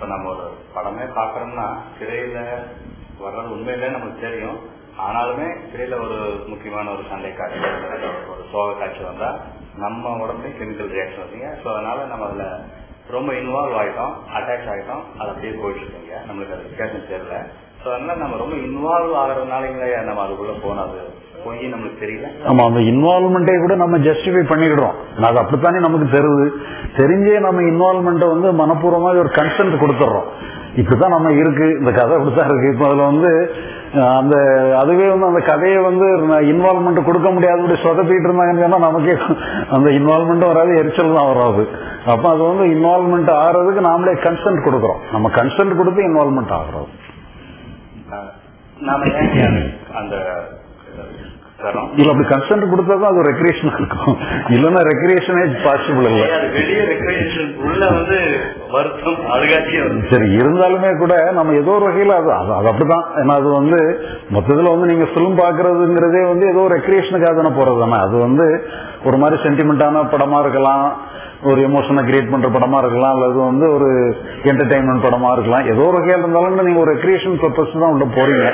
இப்போ நம்ம ஒரு படமே பார்க்குறோம்னா திரையில வர்றது உண்மையில நமக்கு தெரியும். ஆனாலுமே திரையில ஒரு முக்கியமான ஒரு சண்டை காட்சி ஒரு சோக காட்சி வந்தா நம்ம உடம்புல கெமிக்கல் ரியாக்ஷன் வந்தீங்க ஸோ அதனால நம்ம அதுல ரொம்ப இன்வால்வ் ஆகிட்டோம் அட்டாச் ஆகிட்டோம் அது அப்படியே போயிட்டு இருக்கீங்க. நம்மளுக்கு அது வித்தியாசம் தெரியல. ஸோ அதனால நம்ம ரொம்ப இன்வால்வ் ஆகிறதுனாலங்களே நம்ம அதுக்குள்ள போனது போய் தெரியல. ஆமா அந்த இன்வால்மெண்ட்டை கூட நம்ம ஜஸ்டிஃபை பண்ணிடுறோம் அது அப்படித்தானே நமக்கு தெரியுது. தெரிஞ்சே நம்ம இன்வால்மெண்ட்டை வந்து மனப்பூர்வமாக ஒரு கன்சென்ட் கொடுத்துட்றோம். இப்படிதான் நம்ம இருக்கு. இந்த கதை இப்படித்தான் இருக்கு. இப்போ அதுல வந்து அந்த அதுவே வந்து அந்த கதையை வந்து இன்வால்மெண்ட் கொடுக்க முடியாதபடி சொதப்பிட்டு இருந்தாங்கன்னு சொன்னா நமக்கே அந்த இன்வால்மெண்ட்டும் வராது எரிச்சல் தான் வராது. அப்ப அது வந்து இன்வால்மெண்ட் ஆகிறதுக்கு நாமளே கன்சென்ட் கொடுக்குறோம். நம்ம கன்சென்ட் கொடுத்து இன்வால்மெண்ட் ஆகிறோம் நாம ஏன் அந்த இல்ல அப்படி கன்சென்ட் கொடுத்தா தான் அது ரெக்ரியேஷன் இருக்கும். இல்லைன்னா ரெக்ரியேஷனே பாசிபிள் இல்லை. வெளியே ரெக்ரேஷன் உள்ள வந்து வருத்தம் அழுகாட்சியும் வருது சரி இருந்தாலுமே கூட நம்ம ஏதோ ஒரு வகையில் அது அது அது அப்படிதான். ஏன்னா அது வந்து மொத்தத்தில் வந்து நீங்க ஃபிலிம் பார்க்கறதுங்கிறதே வந்து ஏதோ ரெக்ரியேஷனுக்காக தானே போறது தானே. அது வந்து ஒரு மாதிரி சென்டிமெண்டான படமா இருக்கலாம். ஒரு எமோஷனை கிரியேட் பண்ற படமா இருக்கலாம் அல்லது வந்து ஒரு என்டர்டைன்மெண்ட் படமா இருக்கலாம். ஏதோ ஒரு வகையில் இருந்தாலும் நீங்க ஒரு கிரியேஷன் பர்பஸ் தான் உள்ள போறீங்க.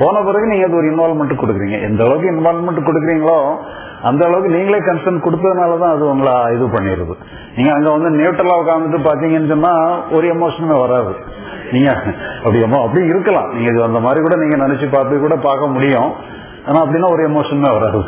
போன பிறகு நீங்க அது ஒரு இன்வால்மெண்ட் கொடுக்குறீங்க. எந்த அளவுக்கு இன்வால்மெண்ட் கொடுக்குறீங்களோ அந்த அளவுக்கு நீங்களே கன்சர்ன் கொடுத்ததுனால தான் அது உங்களை இது பண்ணிடுது. நீங்க அங்க வந்து நியூட்ரலா உட்காந்துட்டு பாத்தீங்கன்னு சொன்னா ஒரு எமோஷனுமே வராது. நீங்க அப்படி அப்படி இருக்கலாம். நீங்க இது அந்த மாதிரி கூட நீங்க நினைச்சு பார்த்து கூட பார்க்க முடியும். ஆனா அப்படின்னா ஒரு எமோஷனுமே வராது.